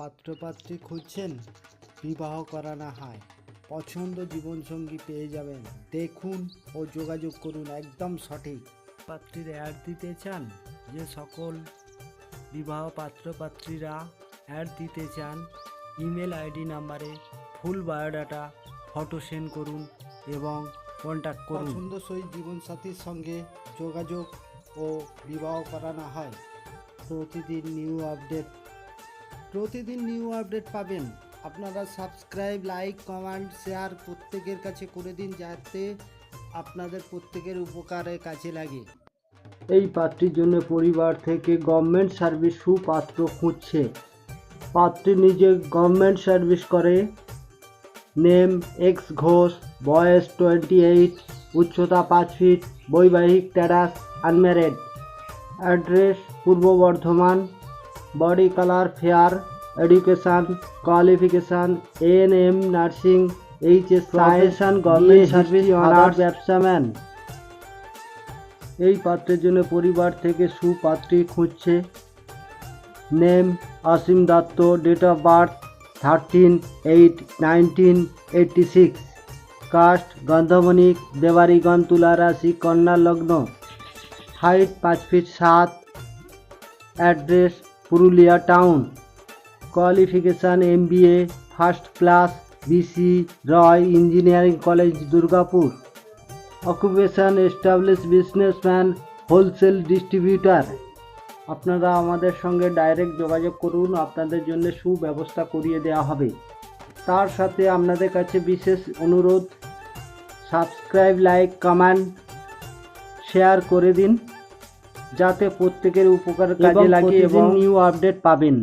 পাত্রপাত্রী খুঁজছেন, বিবাহ করানো হয়। পছন্দ জীবনসঙ্গী পেয়ে যাবেন। দেখুন ও যোগাযোগ করুন একদম সঠিক। পাত্রীর অ্যাড দিতে চান? যে সকল বিবাহ পাত্রপাত্রীরা অ্যাড দিতে চান, ইমেল আইডি নাম্বারে ফুল বায়োডাটা ফটো সেন্ড করুন এবং কন্ট্যাক্ট করুন। পছন্দসই জীবনসাথীর সঙ্গে যোগাযোগ ও বিবাহ করানো হয়। প্রতিদিন নিউ আপডেট প্রতিদিন নিউ আপডেট পাবেন। আপনারা সাবস্ক্রাইব, লাইক, কমেন্ট, শেয়ার প্রত্যেকের কাছে করে দিন যাতে আপনাদের প্রত্যেকের উপকারে কাজে লাগে। এই পাত্রীর জন্য পরিবার থেকে গভর্নমেন্ট সার্ভিস সুপাত্র খুঁজছে। পাত্রী নিজে গভর্নমেন্ট সার্ভিস করে। নেম এক্স ঘোষ, বয়স টোয়েন্টি এইট উচ্চতা পাঁচ ফিট বৈবাহিক ট্যারাস আনম্যারেড অ্যাড্রেস পূর্ব Bardhaman. Body colour fair education qualification N M nursing H S science government service honours ব্যবসাম্যান এই পাত্রের জন্য পরিবার থেকে সুপাত্রী খুঁজছে। Name Asim Dutta date of birth thirteen eight nineteen eighty six caste গন্ধমণিক দেবারিগণ তুলা রাশি কন্যা লগ্ন। হাইট পাঁচ ফিট সাত। Address Purulia town. Qualification M B A first class, B C, Roy, engineering college, Durgapur. Occupation, establish businessman, wholesale distributor. আপনারা আমাদের সঙ্গে ডাইরেক্ট যোগাযোগ করুন, আপনাদের জন্য সুব্যবস্থা করিয়ে দেওয়া হবে। তার সাথে আপনাদের কাছে বিশেষ অনুরোধ, সাবস্ক্রাইব, লাইক, কমেন্ট, শেয়ার করে দিন। যাতে প্রত্যেকের উপকার কাজে লাগে এবং নিউ আপডেট পাবেন।